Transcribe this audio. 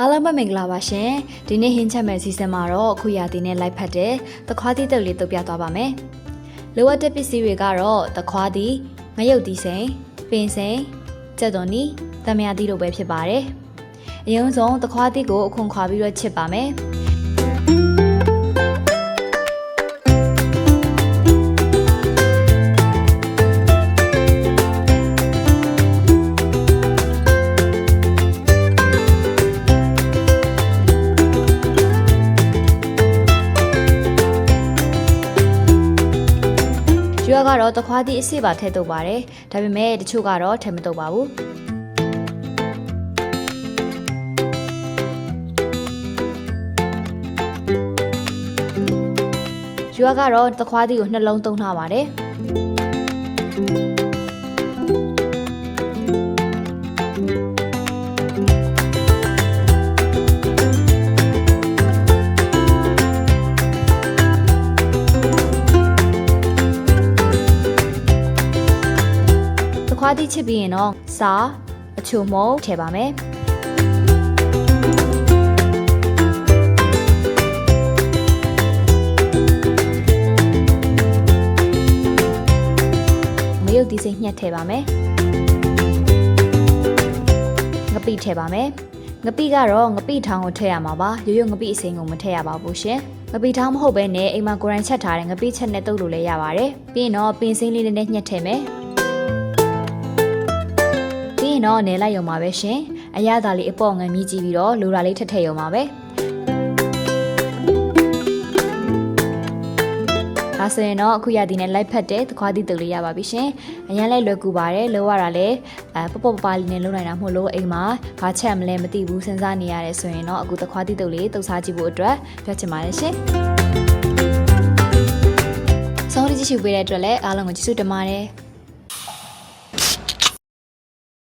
အားလုံးပဲမင်္ဂလာပါရှင်ဒီနေ့ဟင်းချက်မဲ့စီစဉ်မှာတော့အခုရာသီနဲ့လိုက်ဖက်တဲ့သခွားသီးတုပ်လေးတုပ်ပြသွားပါမယ်လိုအပ်တဲ့ပစ္စည်းတွေကတော့သခွားသီးငရုတ်သီးစိန်ပင်စိန်ကြက်သွန်နီတမယာသီးတို့ပဲဖြစ်ပါတယ်အရင်ဆုံးသခွားသီးကိုအခွန်ခွာပြီးတော့ချစ်ပါမယ် ကျွေးကတော့သခွားသီးအစ်စ်ပါထည့်တုပ်ပါတယ်ဒါပေမဲ့တချို့ကတော့ထည့်မတုပ်ပါဘူးကျွေးကတော့သခွားသီးကိုနှလုံးသုံးထားပါတယ် ခွားသီးချစ်ပြီးရင်တော့စားအချိုမုံထည့်ပါမယ်မရုပ်သီးစိမ့်ညှက်ထည့်ပါမယ်ငပိထည့်ပါမယ်ငပိကတော့ငပိထောင်ကိုထည့်ရမှာပါရိုးရိုးငပိအစိမ်းကိုမထည့်ရပါဘူးရှင်ငပိထောင်မဟုတ်ဘဲနဲ့အိမ်မှာကိုရိုင်းချက်ထားတဲ့ငပိချက်နဲ့တုပ်လို့လည်းရပါတယ်ပြီးရင်တော့ပင်စိမ်းလေးနဲ့ညှက်ထည့်မယ်ပြီး ရင်တော့နယ်လိုက်ရုံပါပဲရှင်အရသာလေးအပေါ့ငန်မြည်ကြည့်ပြီးတော့လိုရာလေးထက်ထည့်ရုံပါပဲဒါဆိုရင်တော့အခုရသည်နဲ့လိုက်ဖက်တဲ့သခွားသီးတုပ်လေးရပါပြီရှင်အရန်လိုက်လွယ်ကူပါတယ်လောရတာလည်းအဲပပပပလေးနဲ့လုံးနိုင်တာမဟုတ်လို့အိမ်မှာဘာချက်မလဲမသိဘူးစဉ်းစားနေရတယ်ဆိုရင်တော့အခုသခွားသီးတုပ်လေးတုပ်စားကြည့်ဖို့အတွက်ပြောချင်ပါတယ်ရှင်ဆုံးလေးကြည့်ရှုပေးတဲ့အတွက်လည်းအားလုံးကိုကျေးဇူးတင်ပါတယ်